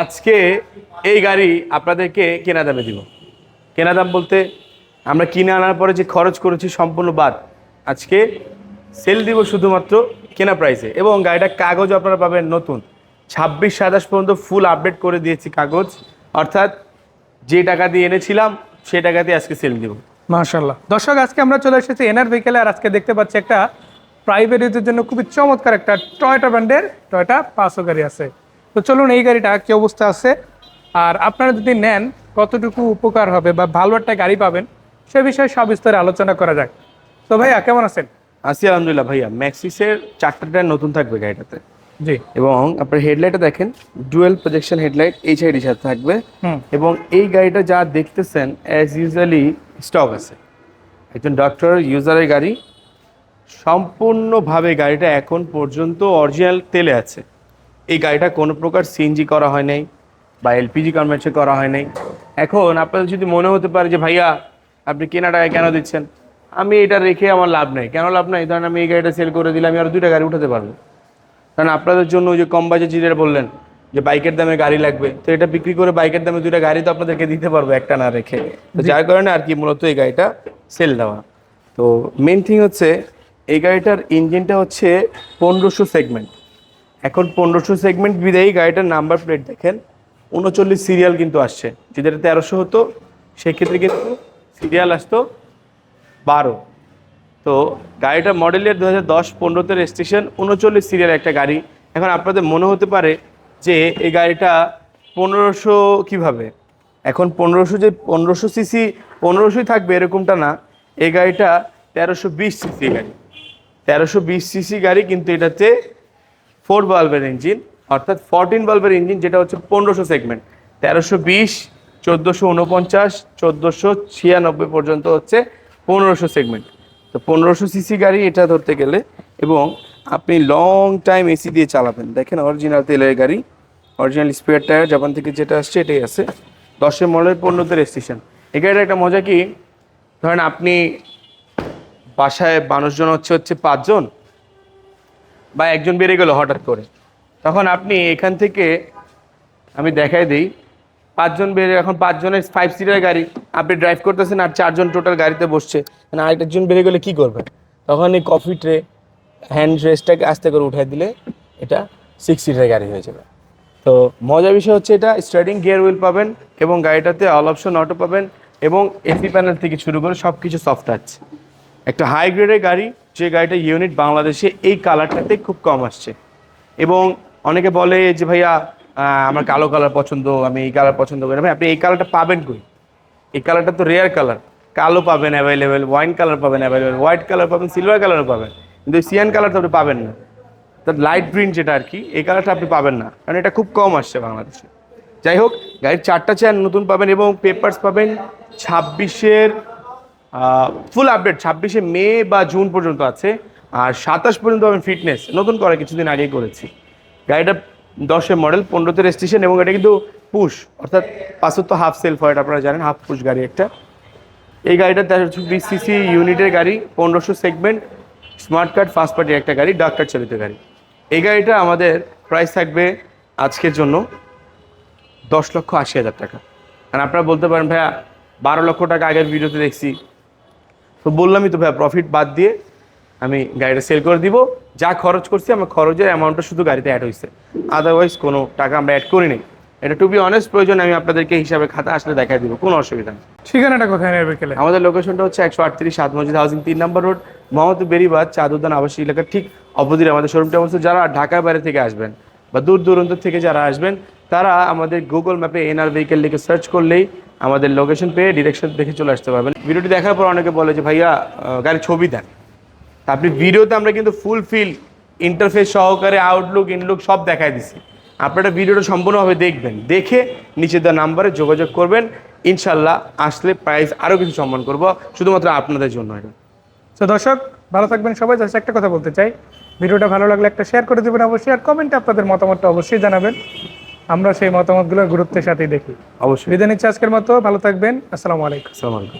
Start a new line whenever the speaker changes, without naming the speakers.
আজকে এই গাড়ি আপনাদেরকে কেনা দামে দিব। কেনা দাম বলতে আমরা কিনে আনার পরে যে খরচ করেছি সম্পূর্ণ বাদ। আজকে সেল দিব শুধুমাত্র কেনা প্রাইসে এবং গাড়িটা কাগজ আপনারা পাবেন নতুন। ছাব্বিশ সাতাশ পর্যন্ত ফুল আপডেট করে দিয়েছি কাগজ। অর্থাৎ যে টাকা দিয়ে এনেছিলাম সেই টাকা দিয়ে আজকে সেল দিব।
মাশাল্লাহ দর্শক, আজকে আমরা চলে এসেছি এনার ভেহিকেলে আর আজকে দেখতে পাচ্ছি একটা প্রাইভেট ইউজের জন্য খুবই চমৎকার একটা টয়টা ব্র্যান্ডের টয়টা পাঁচশো গাড়ি আছে। তো চলুন এই গাড়িটা কি অবস্থা আছে? আর আপনারা যদি নেন কতটুকু উপকার হবে বা ভালো একটা গাড়ি পাবেন সে বিষয়ে সব সবিস্তারে আলোচনা করা যাক। তো ভাইয়া কেমন আছেন?
আসি আলহামদুলিল্লাহ ভাইয়া। ম্যাক্সিসের চারটা টায়ার নতুন থাকবে গাড়িটাতে।
জি।
এবং আপনার হেডলাইটে দেখেন ডুয়েল প্রজেকশন হেডলাইট এই সাইডের সাথে থাকবে। এবং এই গাড়িটা যা দেখতেছেন অ্যাজ ইউজুয়ালি স্টক আছে। একজন ডক্টর ইউজারের গাড়ি। সম্পূর্ণভাবে গাড়িটা এখন পর্যন্ত অরিজিনাল তেলে আছে। এই গাড়িটা কোনো প্রকার সিএনজি করা হয় নাই বা এলপিজি কনভার্সন করা হয় নাই। এখন আপনাদের যদি মনে হতে পারে যে ভাইয়া আপনি কেনা টাকা কেন দিচ্ছেন? আমি এটা রেখে আমার লাভ নেই। কেন লাভ নাই? ধরেন আমি এই গাড়িটা সেল করে দিলে আমি আরও দুইটা গাড়ি উঠাতে পারব। কারণ আপনাদের জন্য ওই যে কম বাজেট যেটা বললেন যে বাইকের দামে গাড়ি লাগবে তো এটা বিক্রি করে বাইকের দামে দুইটা গাড়ি তো আপনাদেরকে দিতে পারব একটা না রেখে। তো যার কারণে আর কি মূলত এই গাড়িটা সেল দেওয়া। তো মেন থিং হচ্ছে এই গাড়িটার ইঞ্জিনটা হচ্ছে পনেরোশো সেগমেন্ট এখন পনেরোশো সেগমেন্ট বিদায়ী গাড়িটার নাম্বার প্লেট দেখেন। উনচল্লিশ সিরিয়াল কিন্তু আসছে। যদি এটা তেরোশো হতো, সেক্ষেত্রে কিন্তু সিরিয়াল আসতো বারো। তো গাড়িটা মডেল ইয়ার দু হাজার দশ পনেরোতে রেজিস্ট্রেশন উনচল্লিশ সিরিয়াল একটা গাড়ি। এখন আপনাদের মনে হতে পারে যে এই গাড়িটা পনেরোশো কীভাবে? এখন পনেরোশো যে পনেরোশো সিসি পনেরোশোই থাকবে এরকমটা না। এই গাড়িটা তেরোশো বিশ সিসি গাড়ি। তেরোশো বিশ সিসি গাড়ি কিন্তু এটাতে ফোর বাল্বের ইঞ্জিন, অর্থাৎ ফোরটিন বাল্বের ইঞ্জিন, যেটা হচ্ছে পনেরোশো সেগমেন্ট তেরোশো বিশ, চোদ্দোশো উনপঞ্চাশ, চোদ্দোশো ছিয়ানব্বই পর্যন্ত হচ্ছে পনেরোশো সেগমেন্ট তো পনেরোশো সিসি গাড়ি এটা ধরতে গেলে, এবং আপনি লং টাইম এসি দিয়ে চালাবেন। দেখেন অরিজিনাল তেলের গাড়ি অরিজিনাল স্পেয়ার টায়ার জাপান থেকে যেটা আসছে এটাই আছে। দশের মডেল পনেরোতে রেজিস্ট্রেশন এই গাড়ির একটা মজা কি? ধরেন আপনি বাসায় মানুষজন হচ্ছে হচ্ছে পাঁচজন বা একজন বেড়ে গেল হঠাৎ করে। তখন আপনি এখান থেকে আমি দেখাই দিই, পাঁচজন বেড়ে, এখন পাঁচজনের ফাইভ সিটার গাড়ি, আপনি ড্রাইভ করতেছেন আর চারজন টোটাল গাড়িতে বসছে। মানে আরেকজন বেড়ে গেলে কী করবেন তখন এই কফি ট্রে হ্যান্ড রেস্টটাকে আস্তে করে উঠাই দিলে এটা সিক্স সিটার গাড়ি হয়ে যাবে। তো মজার বিষয় হচ্ছে এটা স্টার্টিং গিয়ার হুইল পাবেন এবং গাড়িটাতে অল অপশন অটো পাবেন এবং এসি প্যানেল থেকে শুরু করে সব কিছু সফট আছে একটা হাই গ্রেডের গাড়ি যে গাড়িটা ইউনিট বাংলাদেশে এই কালারটাতে খুব কম আসছে। এবং অনেকে বলে যে, ভাইয়া আমার কালো কালার পছন্দ, আমি এই কালার পছন্দ করি ভাই, আপনি এই কালারটা পাবেন কই? এই কালারটা তো রেয়ার কালার কালো পাবেন অ্যাভেলেবেল ওয়াইন কালার পাবেন অ্যাভেলেবেল হোয়াইট কালার পাবেন সিলভার কালারও পাবেন। কিন্তু সিয়ান কালারটা আপনি পাবেন না। তার লাইট গ্রিন যেটা আর কি, এই কালারটা আপনি পাবেন না। কারণ এটা খুব কম আসছে বাংলাদেশে। যাই হোক, গাড়ির চারটা চেয়ার নতুন পাবেন এবং পেপার্স পাবেন ছাব্বিশের ফুল আপডেট ছাব্বিশে মে বা জুন পর্যন্ত আছে। আর সাতাশ পর্যন্ত আমি ফিটনেস নতুন করে কিছুদিন আগেই করেছি। গাড়িটা দশের মডেল পনেরোতে রেজিস্ট্রেশন এবং এটা কিন্তু পুশ অর্থাৎ পাঁচত্ব হাফ সেলফ হয় আপনারা জানেন হাফ পুশ গাড়ি একটা। এই গাড়িটা তেরোশো বিশ সিসি ইউনিটের গাড়ি, পনেরোশো সেগমেন্ট স্মার্ট কার্ড ফার্স্ট পার্টির একটা গাড়ি ডাক্তার চালিত গাড়ি। এই গাড়িটা আমাদের প্রাইস থাকবে আজকের জন্য দশ লক্ষ আশি হাজার টাকা। আর আপনারা বলতে পারেন, ভাইয়া, বারো লক্ষ টাকা আগের ভিডিওতে দেখছি তো বললামই তো ভাইয়া প্রফিট বাদ দিয়ে আমি গাড়িটা সেল করে দিব। যা খরচ করছি আমার খরচের অ্যামাউন্টটা শুধু গাড়িতে অ্যাড হয়েছে। আদারওয়াইজ কোনো টাকা আমরা অ্যাড করিনি। এটা টু বি অনেস্ট প্রয়োজন আমি আপনাদেরকে হিসাবে খাতা আসলে দেখাই দিব কোনো অসুবিধা নেই।
ঠিকানাটা কোথায় এনআর ভেহিকেলে
আমাদের লোকেশনটা হচ্ছে একশো আটত্রিশ সাত মসজিদ হাউসিং তিন নম্বর রোড মোহাম্মদ বেরিবাদ চাদুদ্দান আবাসিক এলাকার ঠিক অপোজিট আমাদের শোরুমটা অবস্থা যারা ঢাকার বাইরে থেকে আসবেন বা দূর দূরান্ত থেকে যারা আসবেন তারা আমাদের গুগল ম্যাপে এনআর ভেহিকেল লিখে সার্চ করলেই আমাদের লোকেশন পেয়ে ডিরেকশন দেখে চলে আসতে পারবেন। ভিডিওটি দেখার পর অনেকে বলে যে, ভাইয়া গাড়ির ছবি দেন। তা আপনি ভিডিওতে আমরা কিন্তু ফুল ফিল ইন্টারফেস সহকারে আউটলুক ইনলুক সব দেখাই দিছি। আপনারা ভিডিওটা সম্পূর্ণভাবে দেখবেন। দেখে নিচে দেওয়া নাম্বারে যোগাযোগ করবেন। ইনশাল্লাহ আসলে প্রাইস আরও কিছু সম্মান করব, শুধুমাত্র আপনাদের জন্য এটা।
তো দর্শক, ভালো থাকবেন সবাই। জাস্ট একটা কথা বলতে চাই। ভিডিওটা ভালো লাগলে একটা শেয়ার করে দেবেন অবশ্যই। আর কমেন্টে আপনাদের মতামতটা অবশ্যই জানাবেন। আমরা সেই মতামতগুলো গুরুত্বের সাথেই দেখি।
অবশ্যই।
বিদায় নিচ্ছি আজকের মতো। ভালো থাকবেন। আসসালামু আলাইকুম।
আসসালাম আলাইকুম।